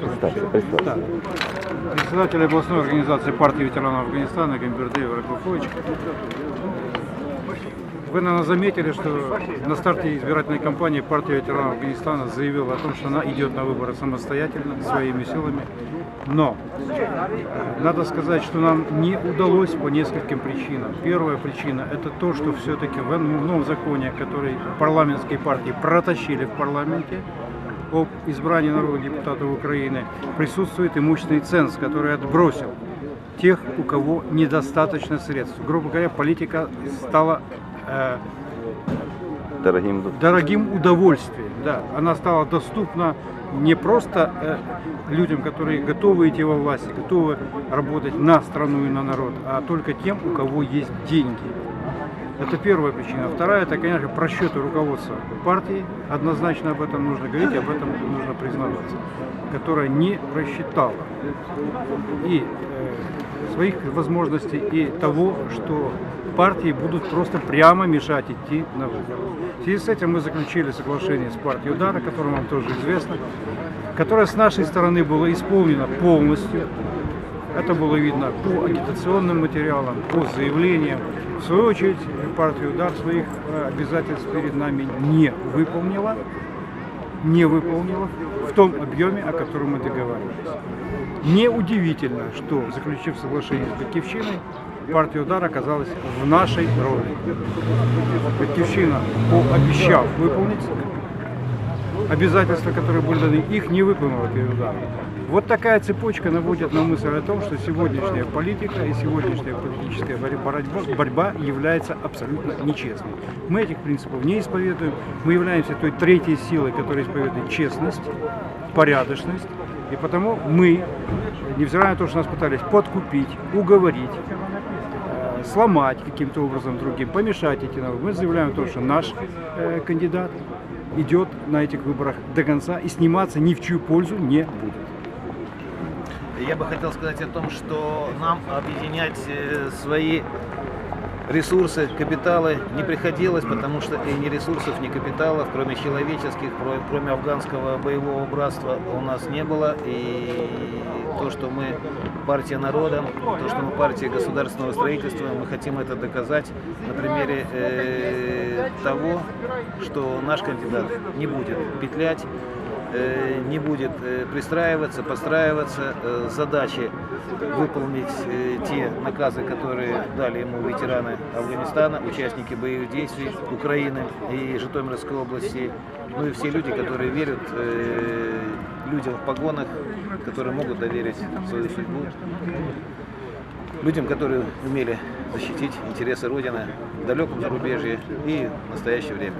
Представься. Да. Председатель областной организации партии ветеранов Афганистана Гамбердей Ракуфович. Вы, наверное, заметили, что на старте избирательной кампании партия ветеранов Афганистана заявила о том, что она идет на выборы самостоятельно, своими силами. Но э, надо сказать, что нам не удалось по нескольким причинам. Первая причина – это то, что все-таки в новом законе, который парламентские партии протащили в парламенте, об избрании народных депутатов Украины присутствует имущественный ценз, который отбросил тех, у кого недостаточно средств. Грубо говоря, политика стала э, Дорогим дорогим удовольствием. Да, она стала доступна не просто э, людям, которые готовы идти во власти, готовы работать на страну и на народ, а только тем, у кого есть деньги. Это первая причина. Вторая, это, конечно, просчеты руководства партии. Однозначно об этом нужно говорить, об этом нужно признаваться. Которая не рассчитала и э, своих возможностей, и того, что партии будут просто прямо мешать идти на выборы. В связи с этим мы заключили соглашение с партией «Удара», которое вам тоже известно, которое с нашей стороны было исполнено полностью. Это было видно по агитационным материалам, по заявлениям. В свою очередь, партия «Удар» своих э, обязательств перед нами не выполнила, не выполнила в том объеме, о котором мы договаривались. Неудивительно, что, заключив соглашение с Батьковщиной, партия «Удар» оказалась в нашей роли. Батьковщина, пообещав выполнить обязательства, которые были даны, их не выполнила перед ударом. Вот такая цепочка наводит на мысль о том, что сегодняшняя политика и сегодняшняя политическая борьба, борьба является абсолютно нечестной. Мы этих принципов не исповедуем. Мы являемся той третьей силой, которая исповедует честность, порядочность. И потому мы, невзирая на то, что нас пытались подкупить, уговорить, сломать каким-то образом другим, помешать идти на выборы, мы заявляем о том, что наш э, кандидат идет на этих выборах до конца и сниматься ни в чью пользу не будет. Я бы хотел сказать о том, что нам объединять э, свои ресурсы, капиталы не приходилось, потому что и ни ресурсов, ни капиталов, кроме человеческих, кро- кроме афганского боевого братства, у нас не было. И то, что мы партия народа, то, что мы партия государственного строительства, мы хотим это доказать на примере э, того, что наш кандидат не будет петлять, не будет э, пристраиваться, подстраиваться. Э, Задачи выполнить э, те наказы, которые дали ему ветераны Афганистана, участники боевых действий Украины и Житомирской области, ну и все люди, которые верят э, людям в погонах, которые могут доверить свою судьбу людям, которые умели защитить интересы Родины в далеком зарубежье и в настоящее время.